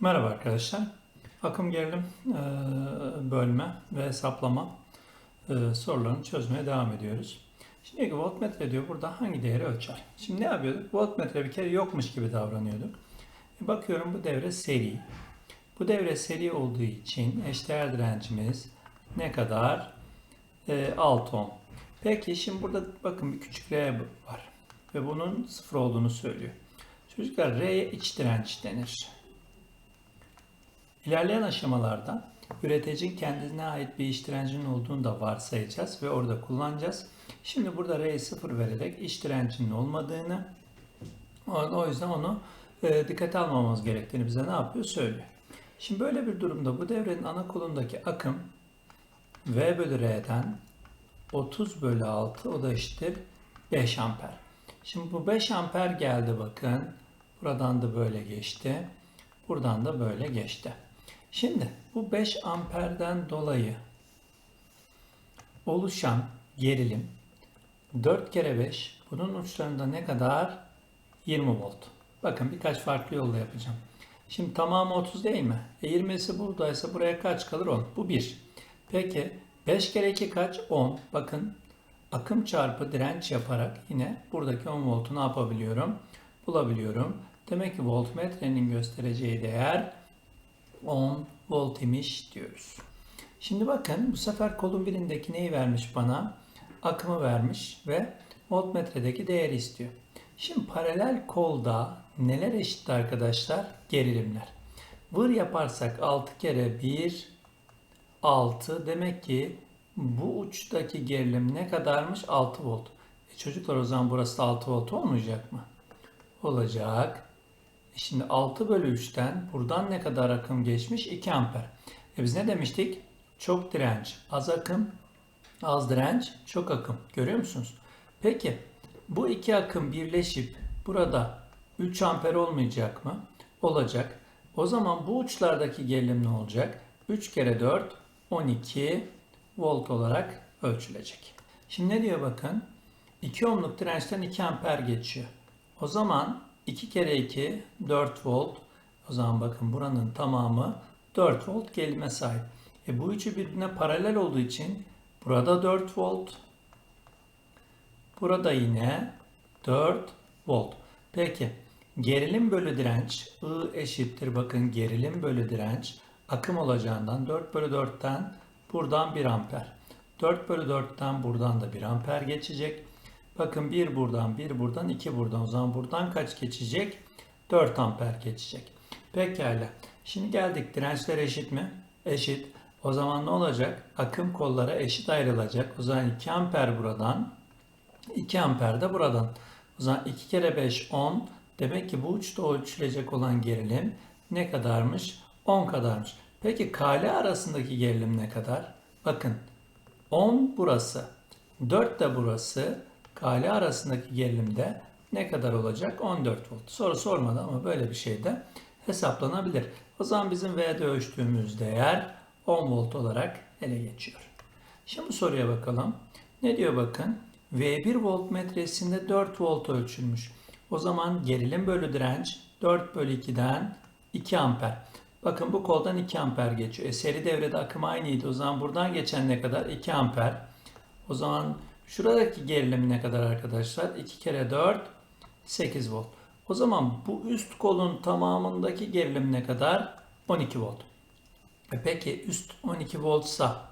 Merhaba arkadaşlar. Akım gerilim e, bölme ve hesaplama e, sorularını çözmeye devam ediyoruz. Şimdi voltmetre diyor burada hangi değeri ölçer? Şimdi ne yapıyorduk? Voltmetre bir kere yokmuş gibi davranıyorduk. E, bakıyorum bu devre seri. Bu devre seri olduğu için eşdeğer direncimiz ne kadar? E, 6 ohm. Peki şimdi burada bakın bir küçük R var. Ve bunun sıfır olduğunu söylüyor. Çocuklar R'ye iç direnç denir. İlerleyen aşamalarda üreticinin kendine ait bir iç direncinin olduğunu da varsayacağız ve orada kullanacağız. Şimdi burada R'ye 0 vererek iç direncinin olmadığını o yüzden onu e, dikkate almamamız gerektiğini bize ne yapıyor söylüyor. Şimdi böyle bir durumda bu devrenin ana kolundaki akım V bölü R'den 30 bölü 6 o da eşittir 5 amper. Şimdi bu 5 amper geldi bakın. Buradan da böyle geçti. Buradan da böyle geçti. Şimdi bu 5 amperden dolayı oluşan gerilim 4 kere 5 bunun uçlarında ne kadar? 20 volt. Bakın birkaç farklı yolla yapacağım. Şimdi tamamı 30 değil mi? E 20'si buradaysa buraya kaç kalır? 10. Bu 1. Peki 5 kere 2 kaç? 10. Bakın akım çarpı direnç yaparak yine buradaki 10 voltu ne yapabiliyorum? Bulabiliyorum. Demek ki voltmetrenin göstereceği değer 10 volt imiş diyoruz. Şimdi bakın bu sefer kolun birindeki neyi vermiş bana? Akımı vermiş ve voltmetredeki değeri istiyor. Şimdi paralel kolda neler eşit arkadaşlar? Gerilimler. Vır yaparsak 6 kere 1 6 demek ki bu uçtaki gerilim ne kadarmış? 6 volt. E çocuklar o zaman burası da 6 volt olmayacak mı? Olacak. Şimdi 6 bölü 3'ten buradan ne kadar akım geçmiş? 2 amper. E biz ne demiştik? Çok direnç, az akım, az direnç, çok akım. Görüyor musunuz? Peki bu iki akım birleşip burada 3 amper olmayacak mı? Olacak. O zaman bu uçlardaki gerilim ne olacak? 3 kere 4 12 volt olarak ölçülecek. Şimdi ne diyor bakın? 2 ohmluk dirençten 2 amper geçiyor. O zaman 2 kere 2 4 volt. O zaman bakın buranın tamamı 4 volt gerilime sahip. E bu üçü birbirine paralel olduğu için burada 4 volt. Burada yine 4 volt. Peki gerilim bölü direnç I eşittir bakın gerilim bölü direnç akım olacağından 4 bölü 4'ten buradan 1 amper. 4 bölü 4'ten buradan da 1 amper geçecek. Bakın 1 buradan, 1 buradan, 2 buradan. O zaman buradan kaç geçecek? 4 amper geçecek. Pekala. Şimdi geldik. Dirençler eşit mi? Eşit. O zaman ne olacak? Akım kollara eşit ayrılacak. O zaman 2 amper buradan, 2 amper de buradan. O zaman 2 kere 5 10. Demek ki bu uçta ölçülecek olan gerilim ne kadarmış? 10 kadarmış. Peki kale arasındaki gerilim ne kadar? Bakın 10 burası. 4 de burası. Kale arasındaki gerilimde ne kadar olacak? 14 volt. Soru sormadı ama böyle bir şey de hesaplanabilir. O zaman bizim V'de ölçtüğümüz değer 10 volt olarak ele geçiyor. Şimdi soruya bakalım. Ne diyor bakın? V1 voltmetresinde 4 volt ölçülmüş. O zaman gerilim bölü direnç 4 bölü 2'den 2 amper. Bakın bu koldan 2 amper geçiyor. E, seri devrede akım aynıydı. O zaman buradan geçen ne kadar? 2 amper. O zaman şuradaki gerilim ne kadar arkadaşlar? 2 kere 4 8 volt. O zaman bu üst kolun tamamındaki gerilim ne kadar? 12 volt. E peki üst 12 voltsa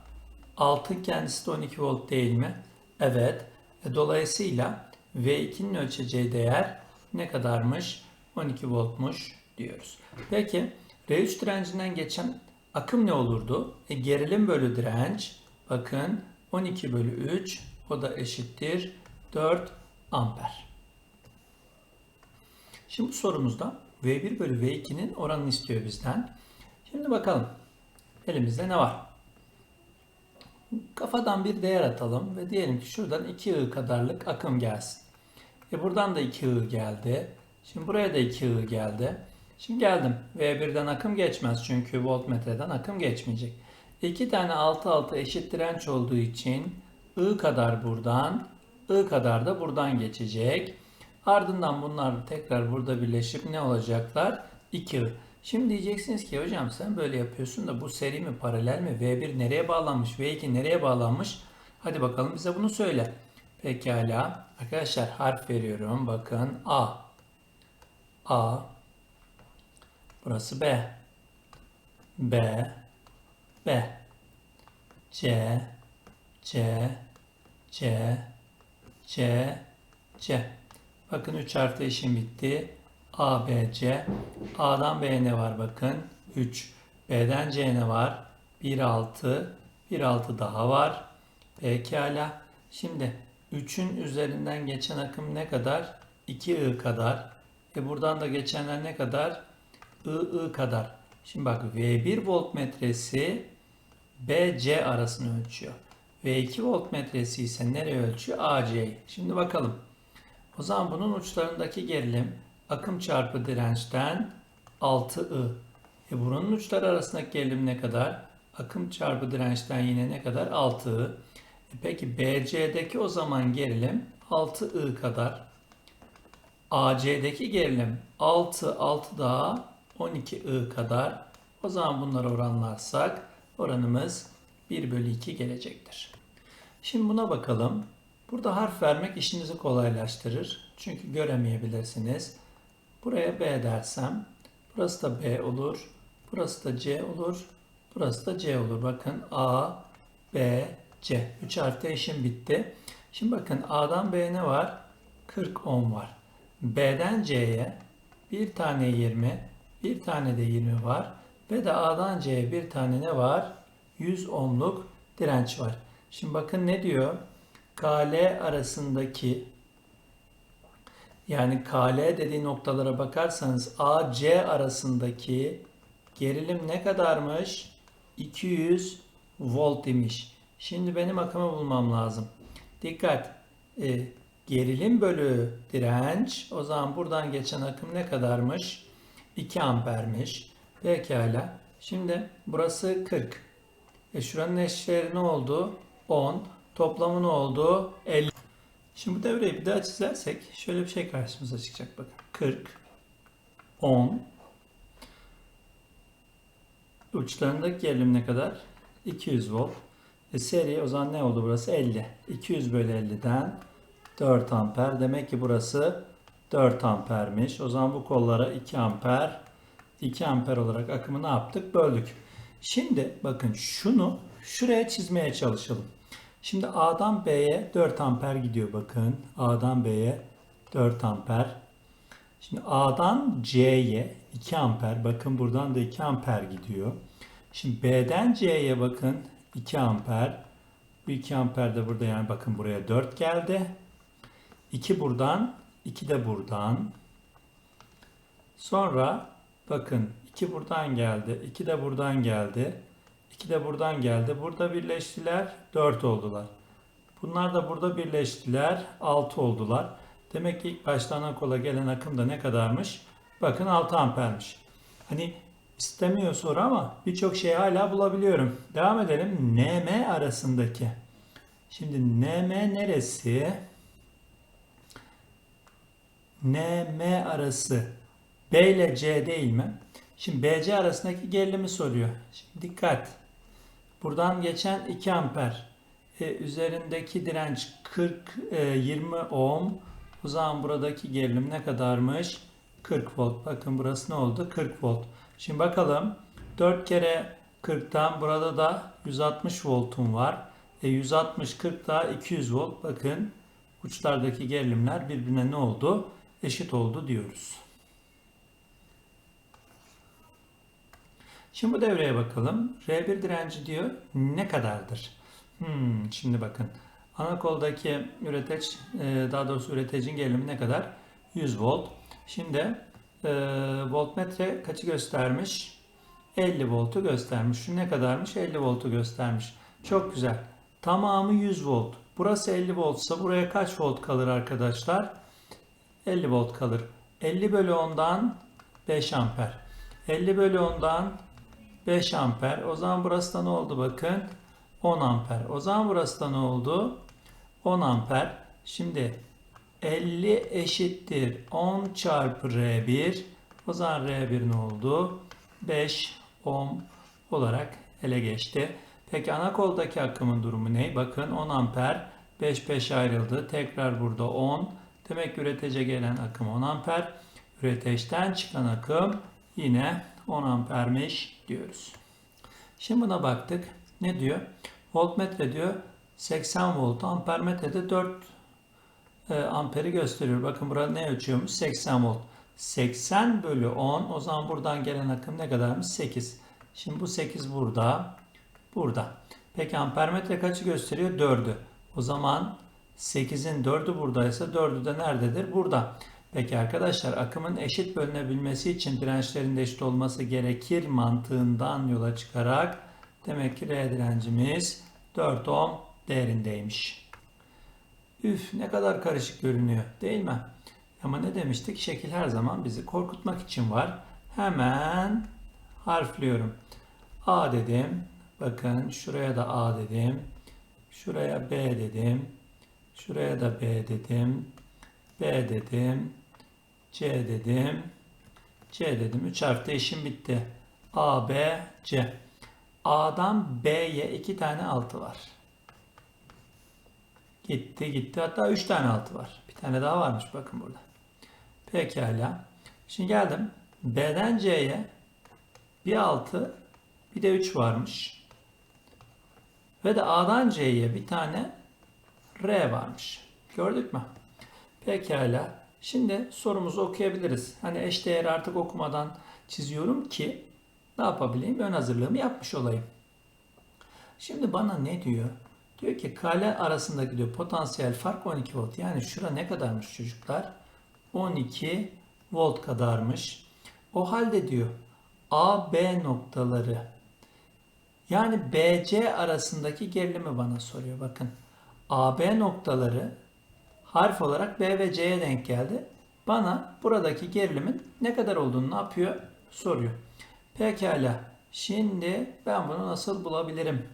altın kendisi de 12 volt değil mi? Evet. E dolayısıyla V2'nin ölçeceği değer ne kadarmış? 12 voltmuş diyoruz. Peki R3 direncinden geçen akım ne olurdu? E, gerilim bölü direnç bakın 12 bölü 3 o da eşittir 4 amper. Şimdi bu sorumuzda V1 bölü V2'nin oranını istiyor bizden. Şimdi bakalım elimizde ne var? Kafadan bir değer atalım ve diyelim ki şuradan 2 I kadarlık akım gelsin. E buradan da 2 I geldi. Şimdi buraya da 2 I geldi. Şimdi geldim. V1'den akım geçmez çünkü voltmetreden akım geçmeyecek. İki tane 6 6 eşit direnç olduğu için I kadar buradan, I kadar da buradan geçecek. Ardından bunlar tekrar burada birleşip ne olacaklar? 2 I. Şimdi diyeceksiniz ki hocam sen böyle yapıyorsun da bu seri mi paralel mi? V1 nereye bağlanmış? V2 nereye bağlanmış? Hadi bakalım bize bunu söyle. Pekala. Arkadaşlar harf veriyorum. Bakın A. A. Burası B. B. B. C. C. C. C. C. Bakın 3 artı işim bitti. A, B, C. A'dan B'ye ne var bakın? 3. B'den C'ye ne var? 1, 6. 1, 6 daha var. Pekala. Şimdi 3'ün üzerinden geçen akım ne kadar? 2I kadar. E buradan da geçenler ne kadar? I, I kadar. Şimdi bak V1 voltmetresi BC arasını ölçüyor. V2 voltmetresi ise nereye ölçüyor? AC. Şimdi bakalım. O zaman bunun uçlarındaki gerilim akım çarpı dirençten 6I. E bunun uçları arasındaki gerilim ne kadar? Akım çarpı dirençten yine ne kadar? 6I. E peki BC'deki o zaman gerilim 6I kadar. AC'deki gerilim 6, 6 daha 12I kadar. O zaman bunları oranlarsak oranımız 1 bölü 2 gelecektir. Şimdi buna bakalım. Burada harf vermek işinizi kolaylaştırır. Çünkü göremeyebilirsiniz. Buraya B dersem burası da B olur. Burası da C olur. Burası da C olur. Bakın A, B, C. 3 artı işim bitti. Şimdi bakın A'dan B ne var? 40 ohm var. B'den C'ye bir tane 20, bir tane de 20 var. Ve de A'dan C'ye bir tane ne var? 100 ohmluk direnç var. Şimdi bakın ne diyor? KL arasındaki yani KL dediği noktalara bakarsanız AC arasındaki gerilim ne kadarmış? 200 volt imiş. Şimdi benim akımı bulmam lazım. Dikkat. E, gerilim bölü direnç. O zaman buradan geçen akım ne kadarmış? 2 ampermiş. Pekala. Şimdi burası 40. E şuranın eşleri ne oldu? 10. Toplamı ne oldu? 50. Şimdi bu devreyi bir daha çizersek şöyle bir şey karşımıza çıkacak bakın. 40, 10, uçlarındaki gerilim ne kadar? 200 volt. E seri o zaman ne oldu burası? 50. 200 bölü 50'den 4 amper. Demek ki burası 4 ampermiş. O zaman bu kollara 2 amper 2 amper olarak akımı ne yaptık? Böldük. Şimdi bakın şunu şuraya çizmeye çalışalım. Şimdi A'dan B'ye 4 amper gidiyor bakın. A'dan B'ye 4 amper. Şimdi A'dan C'ye 2 amper. Bakın buradan da 2 amper gidiyor. Şimdi B'den C'ye bakın 2 amper. Bu 2 amper de burada yani bakın buraya 4 geldi. 2 buradan, 2 de buradan. Sonra bakın 2 buradan geldi, 2 de buradan geldi. 2 de buradan geldi. Burada birleştiler. 4 oldular. Bunlar da burada birleştiler. 6 oldular. Demek ki ilk baştan akola gelen akım da ne kadarmış? Bakın 6 ampermiş. Hani istemiyor soru ama birçok şeyi hala bulabiliyorum. Devam edelim. NM arasındaki. Şimdi NM neresi? NM arası B ile C değil mi? Şimdi BC arasındaki gerilimi soruyor. Şimdi dikkat. Buradan geçen 2 amper. E, üzerindeki direnç 40 e, 20 ohm. O zaman buradaki gerilim ne kadarmış? 40 volt. Bakın burası ne oldu? 40 volt. Şimdi bakalım. 4 kere 40'tan burada da 160 voltum var. E, 160 40 daha 200 volt. Bakın uçlardaki gerilimler birbirine ne oldu? Eşit oldu diyoruz. Şimdi bu devreye bakalım. R1 direnci diyor ne kadardır? Hmm, şimdi bakın. Ana koldaki üreteç, e, daha doğrusu üreticinin gerilimi ne kadar? 100 volt. Şimdi e, voltmetre kaçı göstermiş? 50 voltu göstermiş. Şu ne kadarmış? 50 voltu göstermiş. Çok güzel. Tamamı 100 volt. Burası 50 voltsa buraya kaç volt kalır arkadaşlar? 50 volt kalır. 50 bölü 10'dan 5 amper. 50 bölü 10'dan 5 amper. O zaman burası da ne oldu bakın? 10 amper. O zaman burası da ne oldu? 10 amper. Şimdi 50 eşittir 10 çarpı R1. O zaman R1 ne oldu? 5 ohm olarak ele geçti. Peki ana koldaki akımın durumu ne? Bakın 10 amper 5 5 ayrıldı. Tekrar burada 10. Demek ki üretece gelen akım 10 amper. Üreteçten çıkan akım yine 10 ampermiş diyoruz. Şimdi buna baktık. Ne diyor? Voltmetre diyor 80 volt, ampermetre de 4 e, amperi gösteriyor. Bakın burada ne ölçüyormuş? 80 volt. 80 bölü 10. O zaman buradan gelen akım ne kadarmış? 8. Şimdi bu 8 burada. Burada. Peki ampermetre kaçı gösteriyor? 4'ü. O zaman 8'in 4'ü buradaysa 4'ü de nerededir? Burada. Peki arkadaşlar akımın eşit bölünebilmesi için dirençlerin de eşit olması gerekir mantığından yola çıkarak demek ki R direncimiz 4 ohm değerindeymiş. Üf ne kadar karışık görünüyor değil mi? Ama ne demiştik? Şekil her zaman bizi korkutmak için var. Hemen harfliyorum. A dedim. Bakın şuraya da A dedim. Şuraya B dedim. Şuraya da B dedim. B dedim. C dedim. C dedim. 3 harfte işim bitti. A, B, C. A'dan B'ye 2 tane altı var. Gitti gitti. Hatta 3 tane altı var. Bir tane daha varmış bakın burada. Pekala. Şimdi geldim. B'den C'ye bir 6 bir de 3 varmış. Ve de A'dan C'ye bir tane R varmış. Gördük mü? Pekala. Şimdi sorumuzu okuyabiliriz. Hani eş artık okumadan çiziyorum ki ne yapabileyim? Ön hazırlığımı yapmış olayım. Şimdi bana ne diyor? Diyor ki kale arasındaki diyor potansiyel fark 12 volt. Yani şura ne kadarmış çocuklar? 12 volt kadarmış. O halde diyor A, B noktaları yani BC arasındaki gerilimi bana soruyor. Bakın AB noktaları harf olarak B ve C'ye denk geldi. Bana buradaki gerilimin ne kadar olduğunu ne yapıyor? Soruyor. Pekala. Şimdi ben bunu nasıl bulabilirim?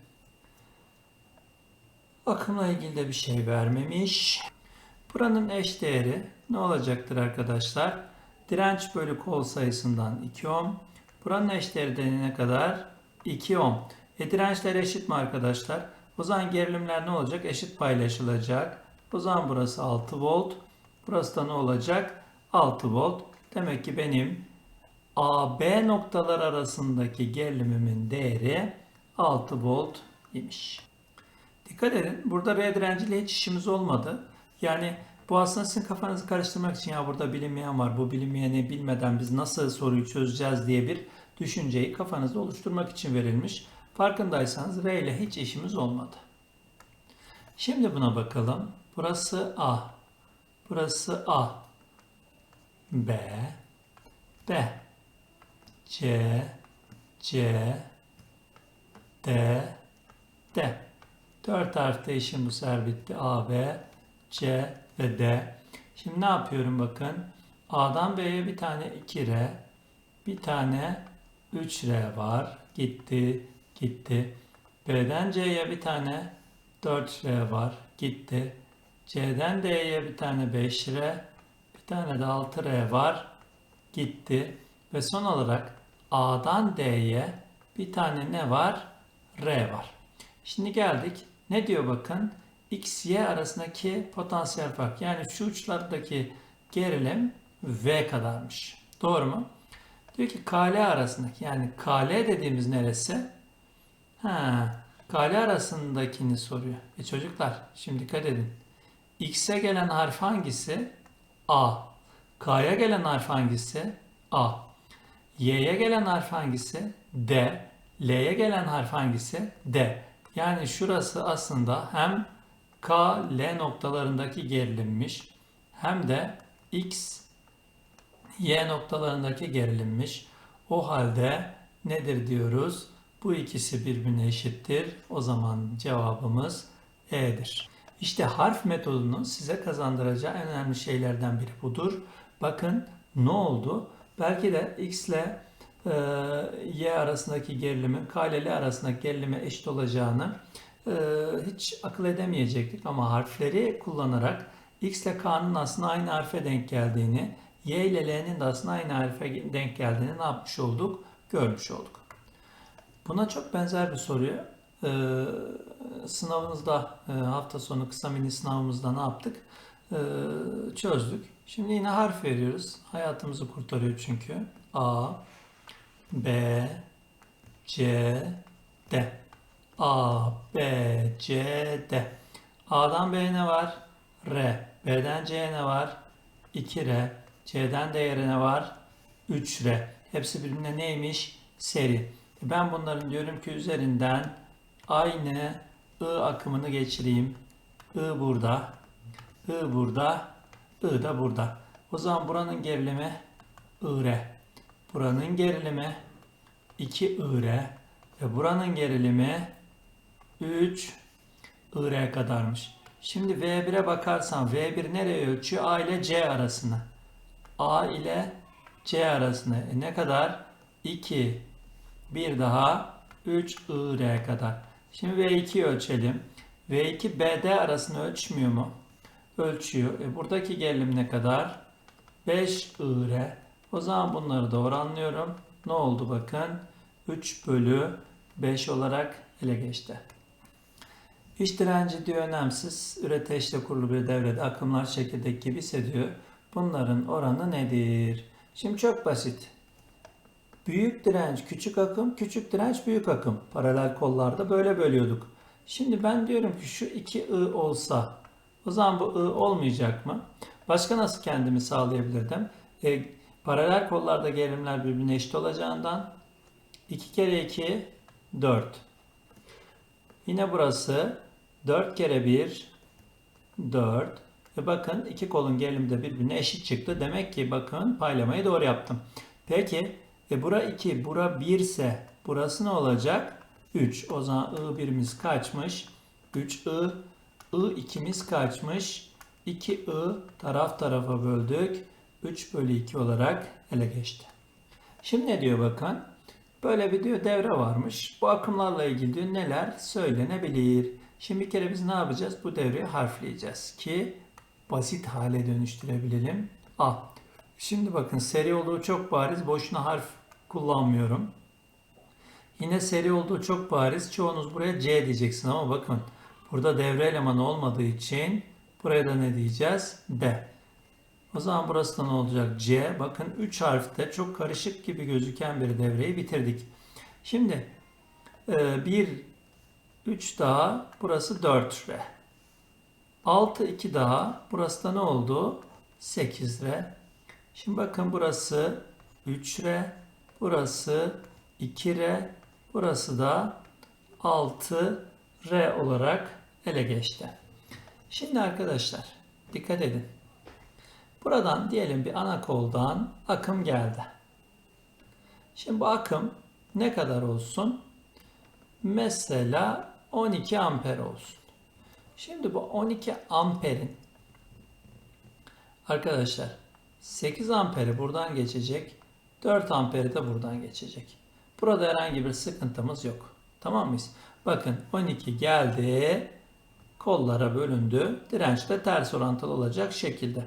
Akımla ilgili de bir şey vermemiş. Buranın eş değeri ne olacaktır arkadaşlar? Direnç bölü kol sayısından 2 ohm. Buranın eş değeri de ne kadar? 2 ohm. E dirençler eşit mi arkadaşlar? O zaman gerilimler ne olacak? Eşit paylaşılacak. O zaman burası 6 volt. Burası da ne olacak? 6 volt. Demek ki benim AB noktalar arasındaki gerilimimin değeri 6 volt imiş. Dikkat edin burada R direnciyle hiç işimiz olmadı. Yani bu aslında sizin kafanızı karıştırmak için ya burada bilinmeyen var bu bilinmeyeni bilmeden biz nasıl soruyu çözeceğiz diye bir düşünceyi kafanızda oluşturmak için verilmiş. Farkındaysanız R ile hiç işimiz olmadı. Şimdi buna bakalım. Burası A. Burası A. B. B. C. C. D. D. Dört harf değişim bu sefer bitti. A, B, C ve D. Şimdi ne yapıyorum bakın. A'dan B'ye bir tane 2R, bir tane 3R var. Gitti, gitti. B'den C'ye bir tane 4R var. Gitti. C'den D'ye bir tane 5R, bir tane de 6R var. Gitti. Ve son olarak A'dan D'ye bir tane ne var? R var. Şimdi geldik. Ne diyor bakın? X, Y arasındaki potansiyel fark. Yani şu uçlardaki gerilim V kadarmış. Doğru mu? Diyor ki KL arasındaki yani KL dediğimiz neresi? Ha, KL arasındakini soruyor. E çocuklar şimdi dikkat edin. X'e gelen harf hangisi? A. K'ya gelen harf hangisi? A. Y'ye gelen harf hangisi? D. L'ye gelen harf hangisi? D. Yani şurası aslında hem K, L noktalarındaki gerilimmiş hem de X, Y noktalarındaki gerilimmiş. O halde nedir diyoruz? Bu ikisi birbirine eşittir. O zaman cevabımız E'dir. İşte harf metodunun size kazandıracağı en önemli şeylerden biri budur. Bakın ne oldu? Belki de X ile e, Y arasındaki gerilimin K ile L arasındaki gerilime eşit olacağını e, hiç akıl edemeyecektik ama harfleri kullanarak X ile K'nın aslında aynı harfe denk geldiğini, Y ile L'nin de aslında aynı harfe denk geldiğini ne yapmış olduk? görmüş olduk. Buna çok benzer bir soruyu e, sınavımızda e, hafta sonu kısa mini sınavımızda ne yaptık? E, çözdük. Şimdi yine harf veriyoruz. Hayatımızı kurtarıyor çünkü. A, B, C, D. A, B, C, D. A'dan B'ye ne var? R. B'den C'ye ne var? 2R. C'den D'ye ne var? 3R. Hepsi birbirine neymiş? Seri. Ben bunların diyorum ki üzerinden aynı I akımını geçireyim. I burada. I burada. I da burada. O zaman buranın gerilimi IR. Buranın gerilimi 2 IR. Ve buranın gerilimi 3 IR kadarmış. Şimdi V1'e bakarsan V1 nereye ölçüyor? A ile C arasında. A ile C arasında. E ne kadar? 2 bir daha 3 IR kadar. Şimdi V2'yi ölçelim. V2 BD arasını ölçmüyor mu? Ölçüyor. E buradaki gerilim ne kadar? 5 IR. O zaman bunları doğru anlıyorum. Ne oldu bakın? 3 bölü 5 olarak ele geçti. İş direnci diyor önemsiz. Üreteçle kurulu bir devrede akımlar çekirdek gibi hissediyor. Bunların oranı nedir? Şimdi çok basit. Büyük direnç küçük akım, küçük direnç büyük akım. Paralel kollarda böyle bölüyorduk. Şimdi ben diyorum ki şu iki I olsa o zaman bu I olmayacak mı? Başka nasıl kendimi sağlayabilirdim? E, paralel kollarda gerilimler birbirine eşit olacağından 2 kere 2 4. Yine burası 4 kere 1 4. E bakın iki kolun gerilimi de birbirine eşit çıktı. Demek ki bakın paylamayı doğru yaptım. Peki e bura 2, bura 1 ise burası ne olacak? 3. O zaman I1'imiz kaçmış? 3I. I2'miz kaçmış? 2I taraf tarafa böldük. 3 bölü 2 olarak ele geçti. Şimdi ne diyor bakın? Böyle bir diyor devre varmış. Bu akımlarla ilgili diyor neler söylenebilir? Şimdi bir kere biz ne yapacağız? Bu devreyi harfleyeceğiz ki basit hale dönüştürebilelim. A. Şimdi bakın seri olduğu çok bariz. Boşuna harf kullanmıyorum. Yine seri olduğu çok bariz. Çoğunuz buraya C diyeceksin ama bakın burada devre elemanı olmadığı için buraya da ne diyeceğiz? D. O zaman burası da ne olacak? C. Bakın 3 harfte çok karışık gibi gözüken bir devreyi bitirdik. Şimdi 1, 3 daha burası 4 R. 6, 2 daha burası da ne oldu? 8 R. Şimdi bakın burası 3 R. Burası 2 R. Burası da 6 R olarak ele geçti. Şimdi arkadaşlar dikkat edin. Buradan diyelim bir ana koldan akım geldi. Şimdi bu akım ne kadar olsun? Mesela 12 amper olsun. Şimdi bu 12 amperin arkadaşlar 8 amperi buradan geçecek. 4 amperi de buradan geçecek. Burada herhangi bir sıkıntımız yok. Tamam mıyız? Bakın 12 geldi. Kollara bölündü. Direnç de ters orantılı olacak şekilde.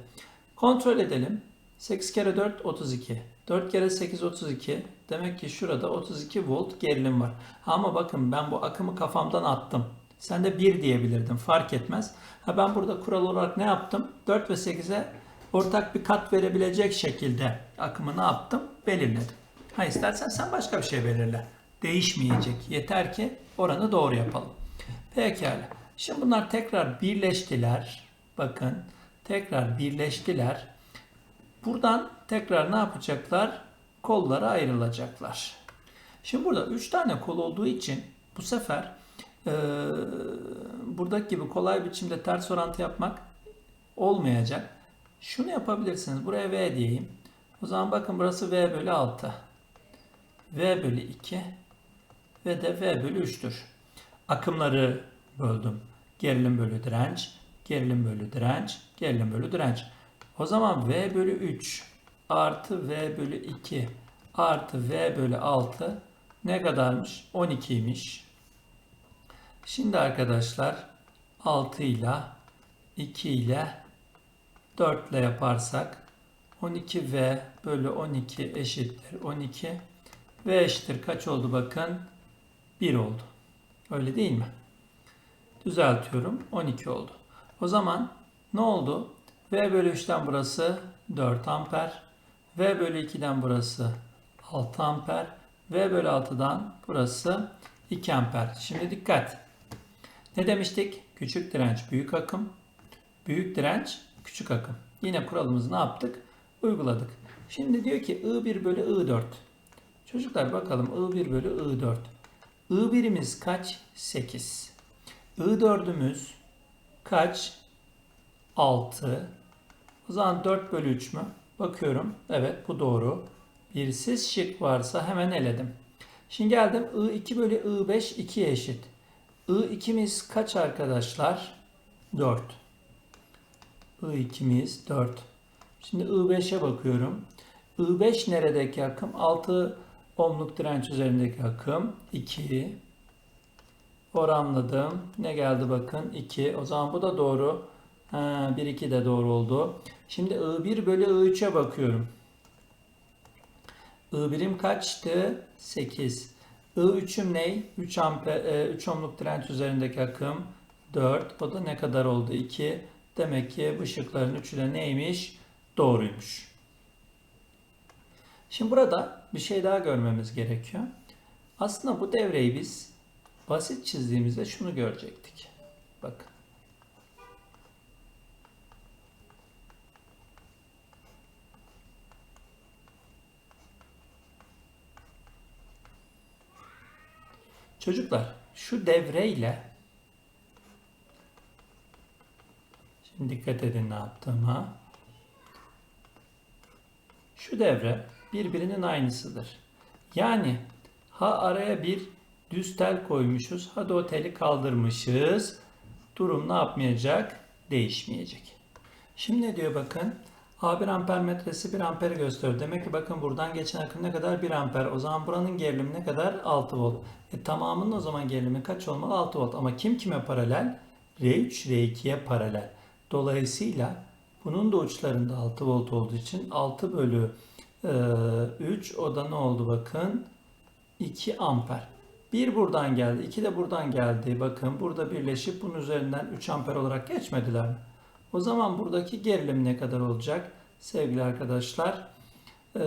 Kontrol edelim. 8 kere 4 32. 4 kere 8 32. Demek ki şurada 32 volt gerilim var. Ama bakın ben bu akımı kafamdan attım. Sen de 1 diyebilirdin fark etmez. Ha ben burada kural olarak ne yaptım? 4 ve 8'e ortak bir kat verebilecek şekilde akımı ne yaptım? Belirledim. Ha istersen sen başka bir şey belirle. Değişmeyecek. Yeter ki oranı doğru yapalım. Pekala. Şimdi bunlar tekrar birleştiler. Bakın tekrar birleştiler. Buradan tekrar ne yapacaklar? Kollara ayrılacaklar. Şimdi burada 3 tane kol olduğu için bu sefer e, buradaki gibi kolay biçimde ters orantı yapmak olmayacak. Şunu yapabilirsiniz. Buraya V diyeyim. O zaman bakın burası V bölü 6. V bölü 2 ve de V bölü 3'tür. Akımları böldüm. Gerilim bölü direnç, gerilim bölü direnç, gerilim bölü direnç. O zaman V bölü 3 artı V bölü 2 artı V bölü 6 ne kadarmış? 12'ymiş. Şimdi arkadaşlar 6 ile 2 ile 4 ile yaparsak 12V bölü 12 eşittir 12 V eşittir kaç oldu bakın? 1 oldu. Öyle değil mi? Düzeltiyorum. 12 oldu. O zaman ne oldu? V bölü 3'ten burası 4 amper. V bölü 2'den burası 6 amper. V bölü 6'dan burası 2 amper. Şimdi dikkat. Ne demiştik? Küçük direnç büyük akım. Büyük direnç küçük akım. Yine kuralımızı ne yaptık? Uyguladık. Şimdi diyor ki I1 bölü I4. Çocuklar bakalım I1 bölü I4. I1'imiz kaç? 8. I4'ümüz kaç? 6. O zaman 4 bölü 3 mü? Bakıyorum. Evet bu doğru. Birsiz şık varsa hemen eledim. Şimdi geldim I2 bölü I5 2'ye eşit. I2'miz kaç arkadaşlar? 4. I2'miz 4. Şimdi I5'e bakıyorum. I5 neredeki akım? 6 ohmluk direnç üzerindeki akım. 2. Oranladım. Ne geldi bakın? 2. O zaman bu da doğru. Ha, 1, 2 de doğru oldu. Şimdi I1 bölü I3'e bakıyorum. I1'im kaçtı? 8. I3'üm ne? 3 amper, 3 ohmluk direnç üzerindeki akım 4. O da ne kadar oldu? 2. Demek ki bu şıkların üçü de neymiş? Doğruymuş. Şimdi burada bir şey daha görmemiz gerekiyor. Aslında bu devreyi biz basit çizdiğimizde şunu görecektik. Bakın. Çocuklar şu devreyle şimdi dikkat edin ne yaptığıma. Şu devre birbirinin aynısıdır. Yani ha araya bir düz tel koymuşuz. Hadi o teli kaldırmışız. Durum ne yapmayacak? Değişmeyecek. Şimdi ne diyor bakın. A1 amper metresi 1 amperi gösteriyor. Demek ki bakın buradan geçen akım ne kadar? 1 amper. O zaman buranın gerilimi ne kadar? 6 volt. E tamamının o zaman gerilimi kaç olmalı? 6 volt. Ama kim kime paralel? R3 R2'ye paralel. Dolayısıyla bunun da uçlarında 6 volt olduğu için 6 bölü e, 3 o da ne oldu bakın? 2 amper. 1 buradan geldi, 2 de buradan geldi. Bakın burada birleşip bunun üzerinden 3 amper olarak geçmediler mi? O zaman buradaki gerilim ne kadar olacak? Sevgili arkadaşlar, e,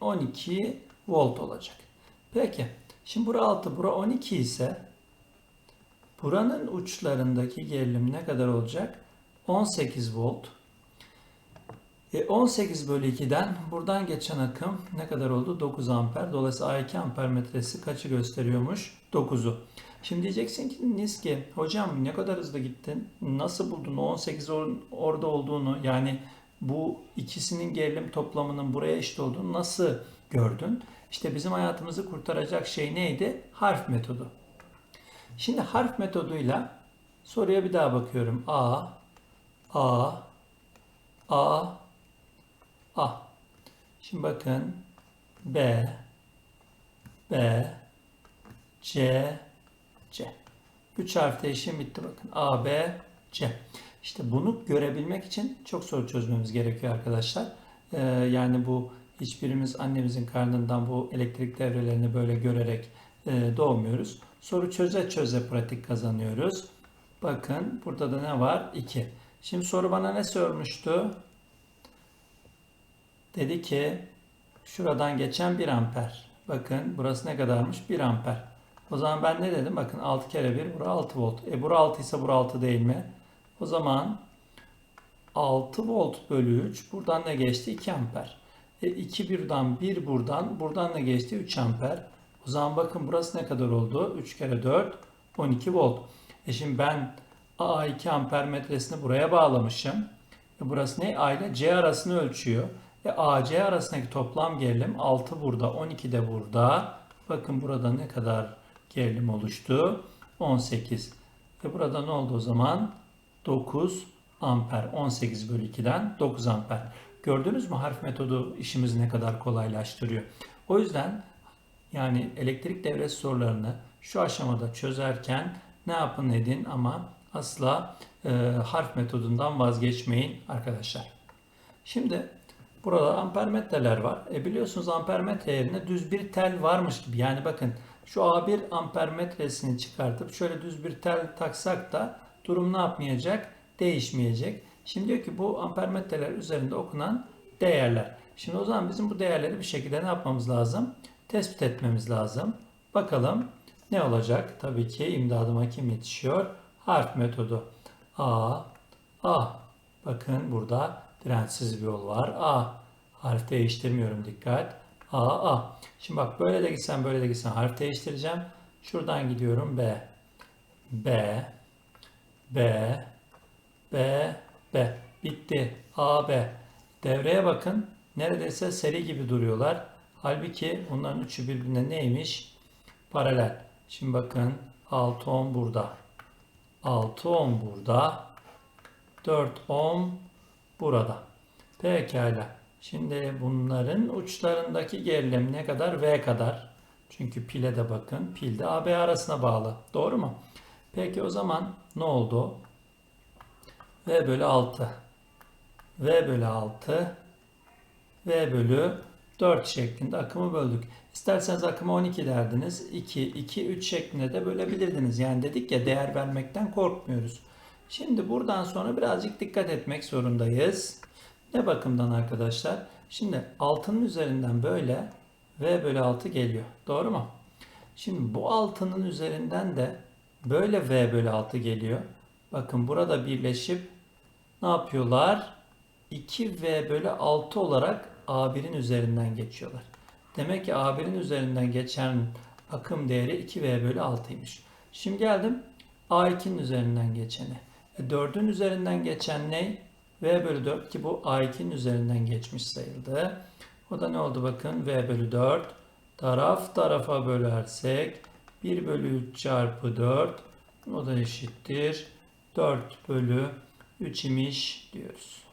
12 volt olacak. Peki, şimdi bura 6, bura 12 ise buranın uçlarındaki gerilim ne kadar olacak? 18 volt. E 18 bölü 2'den buradan geçen akım ne kadar oldu? 9 amper. Dolayısıyla A2 amper metresi kaçı gösteriyormuş? 9'u. Şimdi diyeceksiniz ki hocam ne kadar hızlı gittin? Nasıl buldun 18 or- orada olduğunu? Yani bu ikisinin gerilim toplamının buraya eşit olduğunu nasıl gördün? İşte bizim hayatımızı kurtaracak şey neydi? Harf metodu. Şimdi harf metoduyla soruya bir daha bakıyorum. A, A, A, A. Şimdi bakın B, B, C, C. Üç harf değişim bitti bakın. A, B, C. İşte bunu görebilmek için çok soru çözmemiz gerekiyor arkadaşlar. Ee, yani bu hiçbirimiz annemizin karnından bu elektrik devrelerini böyle görerek doğmuyoruz. Soru çöze çöze pratik kazanıyoruz. Bakın burada da ne var? 2. Şimdi soru bana ne sormuştu? Dedi ki şuradan geçen 1 amper. Bakın burası ne kadarmış? 1 amper. O zaman ben ne dedim? Bakın 6 kere 1 bura 6 volt. E bura 6 ise bura 6 değil mi? O zaman 6 volt bölü 3 buradan ne geçti? 2 amper. E 2 birden 1 buradan buradan ne geçti? 3 amper. O zaman bakın burası ne kadar oldu? 3 kere 4 12 volt. E şimdi ben A2 amper metresini buraya bağlamışım. E burası ne? A ile C arasını ölçüyor. E AC arasındaki toplam gerilim 6 burada, 12 de burada. Bakın burada ne kadar gerilim oluştu? 18. Ve burada ne oldu o zaman? 9 amper. 18 bölü 2'den 9 amper. Gördünüz mü harf metodu işimizi ne kadar kolaylaştırıyor. O yüzden yani elektrik devresi sorularını şu aşamada çözerken ne yapın edin ama asla e, harf metodundan vazgeçmeyin arkadaşlar. Şimdi Burada ampermetreler var. E biliyorsunuz ampermetre yerine düz bir tel varmış gibi. Yani bakın şu A1 ampermetresini çıkartıp şöyle düz bir tel taksak da durum ne yapmayacak? Değişmeyecek. Şimdi diyor ki bu ampermetreler üzerinde okunan değerler. Şimdi o zaman bizim bu değerleri bir şekilde ne yapmamız lazım? Tespit etmemiz lazım. Bakalım ne olacak? Tabii ki imdadıma kim yetişiyor? Harf metodu. A, A. Bakın burada dirençsiz bir yol var. A. Harf değiştirmiyorum dikkat. A, A. Şimdi bak böyle de gitsem böyle de gitsem harf değiştireceğim. Şuradan gidiyorum B. B. B. B. B. Bitti. A, B. Devreye bakın. Neredeyse seri gibi duruyorlar. Halbuki bunların üçü birbirine neymiş? Paralel. Şimdi bakın 6 ohm burada. 6 ohm burada. 4 ohm burada. Pekala. Şimdi bunların uçlarındaki gerilim ne kadar? V kadar. Çünkü pile de bakın. Pil de AB arasına bağlı. Doğru mu? Peki o zaman ne oldu? V bölü 6. V bölü 6. V bölü 4 şeklinde akımı böldük. İsterseniz akımı 12 derdiniz. 2, 2, 3 şeklinde de bölebilirdiniz. Yani dedik ya değer vermekten korkmuyoruz. Şimdi buradan sonra birazcık dikkat etmek zorundayız. Ne bakımdan arkadaşlar? Şimdi 6'nın üzerinden böyle V bölü 6 geliyor. Doğru mu? Şimdi bu 6'nın üzerinden de böyle V bölü 6 geliyor. Bakın burada birleşip ne yapıyorlar? 2V bölü 6 olarak A1'in üzerinden geçiyorlar. Demek ki A1'in üzerinden geçen akım değeri 2V bölü 6'ymış. Şimdi geldim A2'nin üzerinden geçene. E, 4'ün üzerinden geçen ne? V bölü 4 ki bu A2'nin üzerinden geçmiş sayıldı. O da ne oldu bakın V bölü 4 taraf tarafa bölersek 1 bölü 3 çarpı 4 o da eşittir 4 bölü 3 imiş diyoruz.